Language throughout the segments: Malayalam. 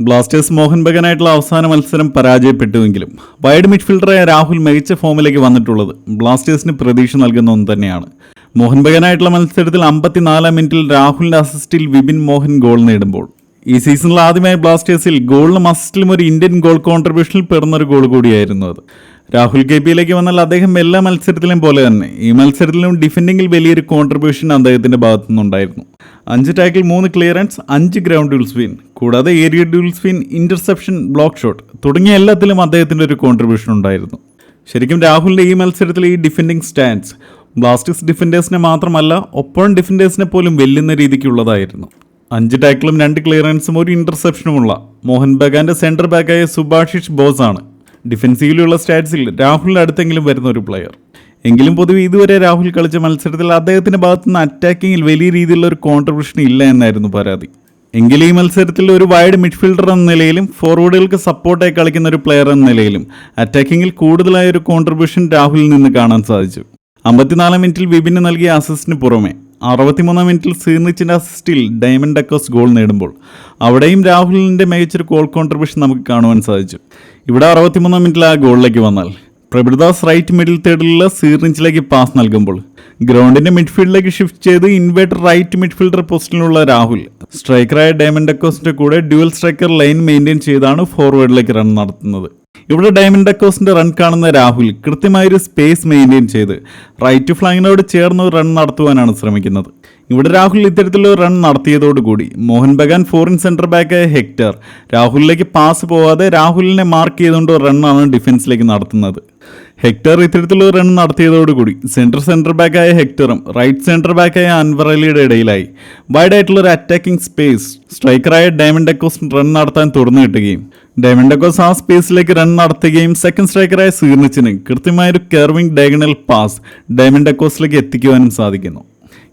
ബ്ലാസ്റ്റേഴ്സ് മോഹൻ ബഗനായിട്ടുള്ള അവസാന മത്സരം പരാജയപ്പെട്ടുവെങ്കിലും വൈഡ് മിഡ്ഫീൽഡറായ രാഹുൽ മികച്ച ഫോമിലേക്ക് വന്നിട്ടുള്ളത് ബ്ലാസ്റ്റേഴ്സിന് പ്രതീക്ഷ നൽകുന്ന ഒന്ന് തന്നെയാണ്. മോഹൻ ബഗനായിട്ടുള്ള മത്സരത്തിൽ അമ്പത്തിനാലാം മിനിറ്റിൽ രാഹുലിന്റെ അസിസ്റ്റിൽ വിപിൻ മോഹൻ ഗോൾ നേടുമ്പോൾ. ഈ സീസണിൽ ആദ്യമായി ബ്ലാസ്റ്റേഴ്സിൽ ഗോളിനും അസിസ്റ്റിലും ഒരു ഇന്ത്യൻ ഗോൾ കോൺട്രിബ്യൂഷനിൽ പെടുന്നൊരു ഗോൾ കൂടിയായിരുന്നു അത്. രാഹുൽ കെ പിയിലേക്ക് വന്നാൽ അദ്ദേഹം എല്ലാ മത്സരത്തിലും പോലെ തന്നെ ഈ മത്സരത്തിലും ഡിഫൻഡിങ്ങിൽ വലിയൊരു കോൺട്രിബ്യൂഷൻ അദ്ദേഹത്തിന്റെ ഭാഗത്തുനിന്നുണ്ടായിരുന്നു. അഞ്ച് ടാക്കിൽ മൂന്ന് ക്ലിയറൻസ് അഞ്ച് ഗ്രൗണ്ട് ഡ്യൂൾസ് വിൻ കൂടാതെ area duels win interception block shot തുടങ്ങിയ എല്ലാത്തിലും അദ്ദേഹത്തിന്റെ ഒരു കോൺട്രിബ്യൂഷൻ ഉണ്ടായിരുന്നു. ശരിക്കും രാഹുലിന്റെ ഈ മത്സരത്തിൽ ഈ ഡിഫെൻഡിങ് സ്റ്റാൻഡ്സ് ബ്ലാസ്റ്റിക്സ് ഡിഫൻഡേഴ്സിനെ മാത്രമല്ല ഒപ്പം ഡിഫൻഡേഴ്സിനെ പോലും വെല്ലുന്ന രീതിക്കുള്ളതായിരുന്നു. അഞ്ച് ടാക്കിളും രണ്ട് ക്ലിയറൻസും ഒരു ഇന്റർസെപ്ഷനുമുള്ള മോഹൻ ബഗാന്റെ സെന്റർ ബാക്കായ സുഭാഷിഷ് ബോസ് ആണ് ഡിഫൻസീവിലുള്ള സ്റ്റാറ്റ്സിൽ രാഹുലിന്റെ അടുത്തെങ്കിലും വരുന്ന ഒരു പ്ലെയർ എങ്കിലും പൊതുവെ ഇതുവരെ രാഹുൽ കളിച്ച മത്സരത്തിൽ അദ്ദേഹത്തിന്റെ ഭാഗത്തുനിന്ന് അറ്റാക്കിങ്ങിൽ വലിയ രീതിയിലുള്ള ഒരു കോൺട്രിബ്യൂഷൻ ഇല്ല എന്നായിരുന്നു പരാതി. എങ്കിലും ഈ മത്സരത്തിൽ ഒരു വൈഡ് മിഡ്ഫീൽഡർ എന്ന നിലയിലും ഫോർവേഡുകൾക്ക് സപ്പോർട്ടായി കളിക്കുന്ന ഒരു പ്ലെയർ എന്ന നിലയിലും അറ്റാക്കിങ്ങിൽ കൂടുതലായ ഒരു കോൺട്രിബ്യൂഷൻ രാഹുലിൽ നിന്ന് കാണാൻ സാധിച്ചു. അമ്പത്തിനാലാം മിനിറ്റിൽ വിപിന് നൽകിയ അസിസ്റ്റിന് പുറമെ അറുപത്തിമൂന്നാം മിനിറ്റിൽ സീർണിച്ചിന്റെ അസിസ്റ്റിൽ ഡയമണ്ട് ഡക്കോസ് ഗോൾ നേടുമ്പോൾ അവിടെയും രാഹുലിന്റെ മികച്ചൊരു ഗോൾ കോൺട്രിബ്യൂഷൻ നമുക്ക് കാണുവാൻ സാധിച്ചു. ഇവിടെ അറുപത്തിമൂന്നാം മിനിറ്റിൽ ആ ഗോളിലേക്ക് വന്നാൽ പ്രഭുദാസ് റൈറ്റ് മിഡിൽ തേർഡിലുള്ള സീറിഞ്ചിലേക്ക് പാസ് നൽകുമ്പോൾ ഗ്രൗണ്ടിന്റെ മിഡ്ഫീൽഡിലേക്ക് ഷിഫ്റ്റ് ചെയ്ത് ഇൻവേർട്ടർ റൈറ്റ് മിഡ്ഫീൽഡർ പൊസിഷനിലുള്ള രാഹുൽ സ്ട്രൈക്കറായ ഡയമണ്ട് ഡക്കോസിന്റെ കൂടെ ഡ്യുവൽ സ്ട്രൈക്കർ ലൈൻ മെയിന്റെയിൻ ചെയ്താണ് ഫോർവേഡിലേക്ക് റൺ നടത്തുന്നത്. ഇവിടെ ഡയമണ്ട് ഡക്കോസിന്റെ റൺ കാണുന്ന രാഹുൽ കൃത്യമായൊരു സ്പേസ് മെയിന്റെയിൻ ചെയ്ത് റൈറ്റ് ഫ്ലാങ്ങിനോട് ചേർന്ന് റൺ നടത്തുവാനാണ് ശ്രമിക്കുന്നത്. ഇവിടെ രാഹുൽ ഇത്തരത്തിലൊരു run നടത്തിയതോടുകൂടി Mohun Bagan foreign centre back Hector രാഹുലിലേക്ക് pass പോവാതെ രാഹുലിനെ മാർക്ക് ചെയ്തുകൊണ്ട് റണ്ണാണ് ഡിഫൻസിലേക്ക് നടത്തുന്നത്. ഹെക്ടർ ഇത്തരത്തിലുള്ള റൺ നടത്തിയതോടുകൂടി സെൻട്രൽ സെന്റർ ബാക്കായ ഹെക്ടറും റൈറ്റ് സെന്റർ ബാക്കായ അൻവർ അലിയുടെ ഇടയിലായി. വൈഡായിട്ടുള്ള ഒരു അറ്റാക്കിംഗ് സ്പേസ് സ്ട്രൈക്കറായ ഡയമണ്ട് ഡെക്കോസ് റൺ നടത്താൻ തുറന്നു കിട്ടുകയും ഡയമണ്ട് ഡെക്കോസ് ആ സ്പേസിലേക്ക് റൺ നടത്തുകയും സെക്കൻഡ് സ്ട്രൈക്കറായ സീർണിച്ചിന് കൃത്യമായൊരു കെർവിംഗ് ഡയഗണൽ പാസ് ഡയമണ്ട് ഡെക്കോസിലേക്ക് എത്തിക്കുവാനും സാധിക്കുന്നു.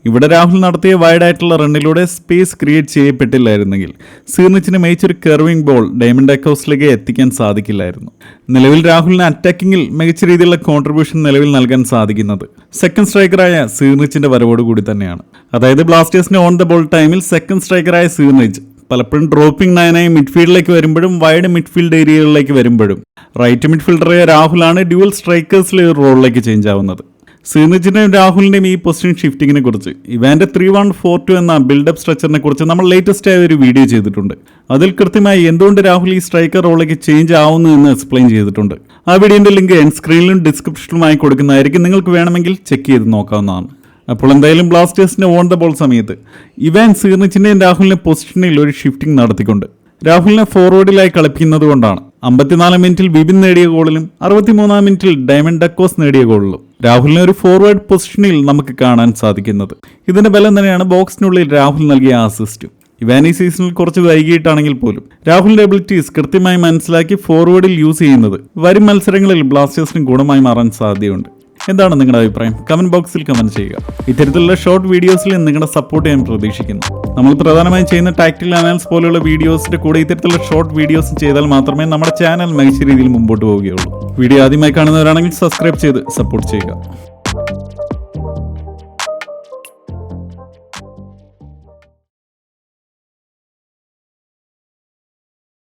ഇവിടെ രാഹുൽ നടത്തിയ വൈഡ് ആയിട്ടുള്ള റണ്ണിലൂടെ സ്പേസ് ക്രിയേറ്റ് ചെയ്യപ്പെട്ടില്ലായിരുന്നെങ്കിൽ സീർണിച്ചിന് മേച്ചൊരു കെർവിംഗ് ബോൾ ഡയമണ്ട് അക്കൗസിലേക്ക് എത്തിക്കാൻ സാധിക്കില്ലായിരുന്നു. നിലവിൽ രാഹുലിന് അറ്റാക്കിങ്ങിൽ മികച്ച രീതിയിലുള്ള കോൺട്രിബ്യൂഷൻ നിലവിൽ നൽകാൻ സാധിക്കുന്നത് സെക്കൻഡ് സ്ട്രൈക്കറായ സീർണിച്ചിന്റെ വരവോടുകൂടി തന്നെയാണ്. അതായത് ബ്ലാസ്റ്റേഴ്സിന്റെ ഓൺ ദ ബോൾ ടൈമിൽ സെക്കൻഡ് സ്ട്രൈക്കറായ സീർണിച്ച് പലപ്പോഴും ഡ്രോപ്പിംഗ് നയനായി മിഡ്ഫീൽഡിലേക്ക് വരുമ്പോഴും വൈഡ് മിഡ്ഫീൽഡ് ഏരിയകളിലേക്ക് വരുമ്പോഴും. റൈറ്റ് മിഡ്ഫീൽഡറായ രാഹുലാണ് ഡ്യുവൽ സ്ട്രൈക്കേഴ്സിലെ റോളിലേക്ക് ചേഞ്ച് ആവുന്നത്. സീനജിന്റെയും രാഹുലിന്റെയും ഈ പൊസിഷൻ ഷിഫ്റ്റിങ്ങിനെ കുറിച്ച്. ഇവാന്റെ ത്രീ വൺ ഫോർ ടു എന്ന ബിൽഡപ്പ് സ്ട്രക്ചറിനെ കുറിച്ച് നമ്മൾ ലേറ്റസ്റ്റ് ആയ ഒരു വീഡിയോ ചെയ്തിട്ടുണ്ട്. അതിൽ കൃത്യമായി എന്തുകൊണ്ട് രാഹുൽ ഈ സ്ട്രൈക്കർ റോളിലേക്ക് ചേഞ്ച് ആവുന്നു എന്ന് എക്സ്പ്ലെയിൻ ചെയ്തിട്ടുണ്ട്. ആ വീഡിയോന്റെ ലിങ്ക് എൻ സ്ക്രീനിലും ഡിസ്ക്രിപ്ഷനിലുമായി കൊടുക്കുന്നതായിരിക്കും. നിങ്ങൾക്ക് വേണമെങ്കിൽ ചെക്ക് ചെയ്ത് നോക്കാവുന്നതാണ്. അപ്പോൾ എന്തായാലും ബ്ലാസ്റ്റേഴ്സിന്റെ ഓൺ ദ ബോൾ സമയത്ത് ഇവാൻ സീർണിച്ചിന്റെയും രാഹുലിന്റെ പൊസിഷനിൽ ഒരു ഷിഫ്റ്റിംഗ് നടത്തിക്കൊണ്ട് രാഹുലിനെ ഫോർവേഡിലായി കളിപ്പിക്കുന്നത് കൊണ്ടാണ് അമ്പത്തിനാലാം മിനിറ്റിൽ ബിബിൻ നേടിയ ഗോളിലും അറുപത്തിമൂന്നാം മിനിറ്റിൽ ഡയമണ്ട് ഡക്കോസ് നേടിയ ഗോളിലും രാഹുലിനെ ഒരു ഫോർവേഡ് പൊസിഷനിൽ നമുക്ക് കാണാൻ സാധിക്കുന്നത്. ഇതിന്റെ ബലം തന്നെയാണ് ബോക്സിനുള്ളിൽ രാഹുൽ നൽകിയ അസിസ്റ്റും ഇവാനി സീസണിൽ കുറച്ച് വൈകിയിട്ടാണെങ്കിൽ പോലും രാഹുലിന്റെ എബിലിറ്റീസ് കൃത്യമായി മനസ്സിലാക്കി ഫോർവേഡിൽ യൂസ് ചെയ്യുന്നത് വരും മത്സരങ്ങളിൽ ബ്ലാസ്റ്റേഴ്സിന് ഗുണമായി മാറാൻ സാധ്യതയുണ്ട്. എന്താണ് നിങ്ങളുടെ അഭിപ്രായം? കമന്റ് ബോക്സിൽ കമന്റ് ചെയ്യുക. ഇത്തരത്തിലുള്ള ഷോർട്ട് വീഡിയോസിൽ നിങ്ങളുടെ സപ്പോർട്ട് ഞാൻ പ്രതീക്ഷിക്കുന്നു. നമ്മൾ പ്രധാനമായും ചെയ്യുന്ന ടാക്ടിൽ അനാലിസ് പോലെയുള്ള വീഡിയോസിന്റെ കൂടെ ഇത്തരത്തിലുള്ള ഷോർട്ട് വീഡിയോസ് ചെയ്താൽ മാത്രമേ നമ്മുടെ ചാനൽ മികച്ച രീതിയിൽ മുമ്പോട്ട് പോവുകയുള്ളൂ. വീഡിയോ ആദ്യമായി കാണുന്നവരാണെങ്കിൽ സബ്സ്ക്രൈബ് ചെയ്ത് സപ്പോർട്ട് ചെയ്യുക.